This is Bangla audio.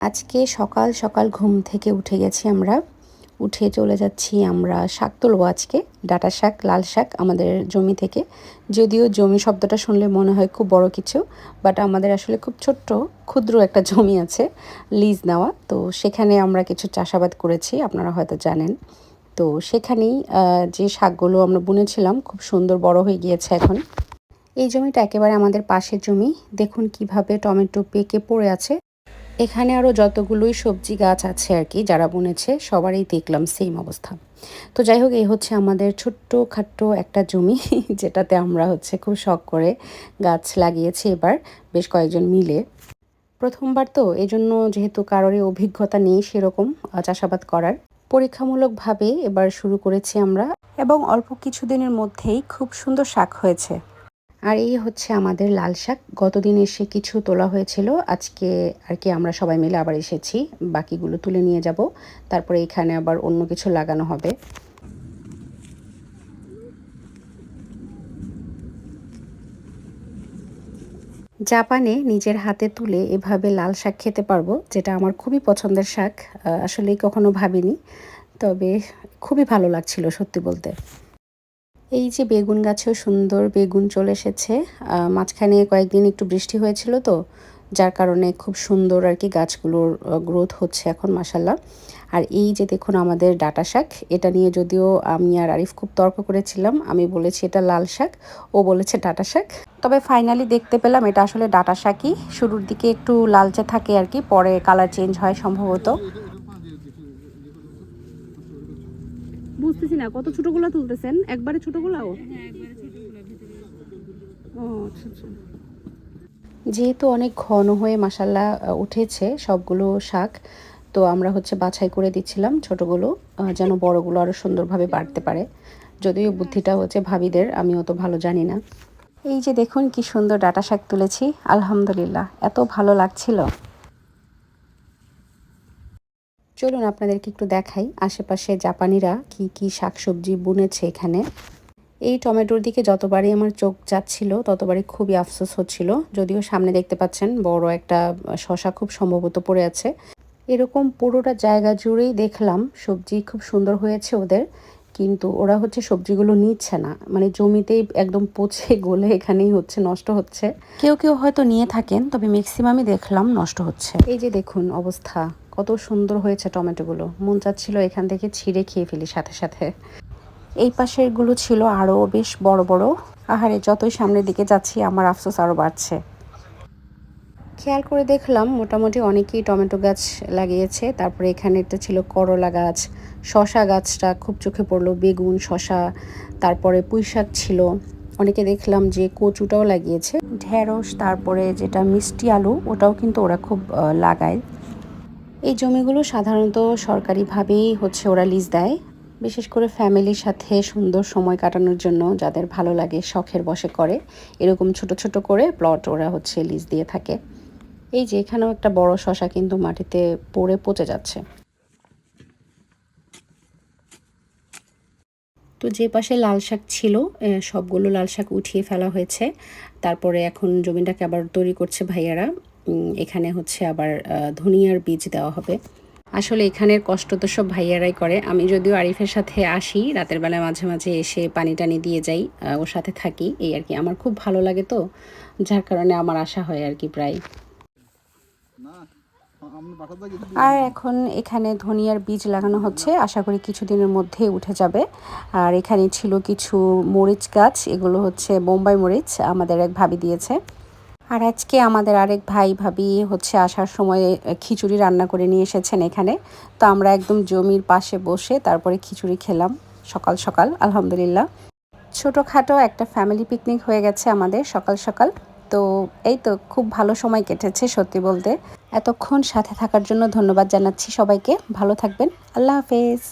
আজকে সকাল সকাল ঘুম থেকে উঠে গেছি আমরা। উঠে চলে যাচ্ছি আমরা শাক তুলবো আজকে, ডাটা শাক, লাল শাক আমাদের জমি থেকে। যদিও জমি শব্দটা শুনলে মনে হয় খুব বড় কিছু বাট আমাদের আসলে খুব ছোট্ট, ক্ষুদ্র একটা জমি আছে লিজ নেওয়া। তো সেখানে আমরা কিছু চাষাবাদ করেছি, আপনারা হয়তো জানেন। তো সেখানেই যে শাকগুলো আমরা বুনেছিলাম খুব সুন্দর বড় হয়ে গিয়েছে এখন। এই জমিটা একেবারে আমাদের পাশের জমি। দেখুন কীভাবে টমেটো পেকে পড়ে আছে। এখানে আরও যতগুলোই সবজি গাছ আছে আর কি যারা বুনেছে, সবারই দেখলাম সেম অবস্থা। তো যাই হোক এই হচ্ছে আমাদের ছোট্ট খাট্ট একটা জমি, যেটাতে আমরা হচ্ছে খুব শখ করে গাছ লাগিয়েছি এবার, বেশ কয়েকজন মিলে। প্রথমবার তো এই জন্য যেহেতু কারোরই অভিজ্ঞতা নেই সেরকম চাষাবাদ করার। পরীক্ষামূলকভাবে এবার শুরু করেছি আমরা এবং অল্প কিছুদিনের মধ্যেই খুব সুন্দর শাক হয়েছে। আর এই হচ্ছে আমাদের লাল শাক। গতদিন এসে কিছু তোলা হয়েছিল। আজকে আর কি আমরা সবাই মিলে আবার এসেছি। বাকিগুলো তুলে নিয়ে যাব। তারপরে এখানে আবার অন্য কিছু লাগানো হবে। জাপানে নিজের হাতে তুলে এভাবে লাল শাক খেতে পারব, যেটা আমার খুবই পছন্দের শাক আসলেই কখনো ভাবিনি, তবে খুবই ভালো লাগছিল সত্যি বলতে। এই যে বেগুন গাছেও সুন্দর বেগুন চলে এসেছে মাঝখানে কয়েকদিন একটু বৃষ্টি হয়েছিল তো যার কারণে খুব সুন্দর আর কি গাছগুলোর গ্রোথ হচ্ছে এখন মাসাল্লাহ আর এই যে দেখুন আমাদের ডাটা শাক এটা নিয়ে যদিও আমি আর আরিফ খুব তর্ক করেছিলাম আমি বলেছি এটা লাল শাক ও বলেছে ডাটা শাক। তবে ফাইনালি দেখতে পেলাম এটা আসলে ডাটা শাকই শুরুর দিকে একটু লালচে থাকে আর কি পরে কালার চেঞ্জ হয় সম্ভবত। বুঝতেছি না কত ছোটগুলো তুলতেছেন? একবারে ছোটগুলাও? ও আচ্ছা আচ্ছা। যেহেতু অনেক ঘন হয়ে মাসাল্লা উঠেছে সবগুলো শাক, তো আমরা হচ্ছে বাছাই করে দিচ্ছিলাম ছোটগুলো যেন বড়গুলো আরও সুন্দরভাবে বাড়তে পারে। যদিও বুদ্ধিটা হচ্ছে ভাবিদের, আমি অত ভালো জানি না। এই যে দেখুন কি সুন্দর ডাটা শাক তুলেছি, আলহামদুলিল্লাহ, এত ভালো লাগছিল। চলুন আপনাদেরকে একটু দেখাই, আশেপাশে জাপানিরা কি কি শাকসবজি বুনেছে এখানে। এই টমেটোর দিকে যতবারই আমার চোখ যাচ্ছিল ততবারই খুবই আফসোস হচ্ছিল। যদিও সামনে দেখতে পাচ্ছেন বড় একটা শশা খুব সম্ভবত পড়ে আছে। এরকম পুরোটা জায়গা জুড়েই দেখলাম সবজি খুব সুন্দর হয়েছে ওদের কিন্তু ওরা হচ্ছে সবজিগুলো নিচ্ছে না। মানে জমিতেই একদম পচে গলে এখানেই হচ্ছে নষ্ট হচ্ছে। কেউ কেউ হয়তো নিয়ে থাকেন তবে ম্যাক্সিমামই দেখলাম নষ্ট হচ্ছে। এই যে দেখুন অবস্থা কত সুন্দর হয়েছে টমেটোগুলো। মন চাচ্ছিল এখান থেকে ছিঁড়ে খেয়ে ফেলি সাথে সাথে। এই পাশেরগুলো ছিল আরও বেশ বড় বড়। আহারে, যতই সামনের দিকে যাচ্ছি, আমার আফসোস আরও বাড়ছে। খেয়াল করে দেখলাম, মোটামুটি অনেকেই টমেটো গাছ লাগিয়েছে। তারপরে এখানে একটা ছিল করলা গাছ শশা গাছটা খুব চোখে পড়ল, বেগুন শশা তারপরে পুঁই শাক ছিল। অনেকে দেখলাম যে কচুটাও লাগিয়েছে। ঢেঁড়স, তারপরে যেটা মিষ্টি আলু, ওটাও কিন্তু ওরা খুব লাগায়। এই জমিগুলো সাধারণত সরকারিভাবেই হচ্ছে, ওরা লিজ দেয়। বিশেষ করে ফ্যামিলির সাথে সুন্দর সময় কাটানোর জন্য যাদের ভালো লাগে, শখের বসে করে, এরকম ছোট ছোট করে প্লট ওরা হচ্ছে লিজ দিয়ে থাকে। এই যে এখানেও একটা বড় শশা কিন্তু মাটিতে পড়ে পচে যাচ্ছে। তো যে পাশে লাল শাক ছিল সবগুলো লাল শাক উঠিয়ে ফেলা হয়েছে। তারপরে এখন জমিটাকে আবার তৈরি করছে ভাইয়ারা। এখানে হচ্ছে আবার ধনিয়ার বীজ দেওয়া হবে। আসলে এখানের কষ্ট তো সব ভাইয়ারাই করে। আমি যদিও আরিফের সাথে আসি রাতের বেলায় মাঝে মাঝে এসে পানি টানি দিয়ে যাই ওর সাথে থাকি এই আর কি। আমার খুব ভালো লাগে তো যার কারণে আমার আশা হয় আর কি প্রায়। আর এখন এখানে ধনিয়ার বীজ লাগানো হচ্ছে আশা করি কিছুদিনের মধ্যে উঠে যাবে। আর এখানে ছিল কিছু মরিচ গাছ এগুলো হচ্ছে বোম্বাই মরিচ আমাদের এক ভাবি দিয়েছে। আর আজকে আমাদের আরেক ভাই, ভাবি হচ্ছে আসার সময় খিচুড়ি রান্না করে নিয়ে এসেছেন এখানে। তো আমরা একদম জমির পাশে বসে তারপরে খিচুড়ি খেলাম সকাল সকাল, আলহামদুলিল্লাহ। ছোটোখাটো একটা ফ্যামিলি পিকনিক হয়ে গেছে আমাদের সকাল সকাল। তো এই তো খুব ভালো সময় কেটেছে সত্যি বলতে। এতক্ষণ সাথে থাকার জন্য ধন্যবাদ জানাচ্ছি সবাইকে। ভালো থাকবেন। আল্লাহ হাফেজ।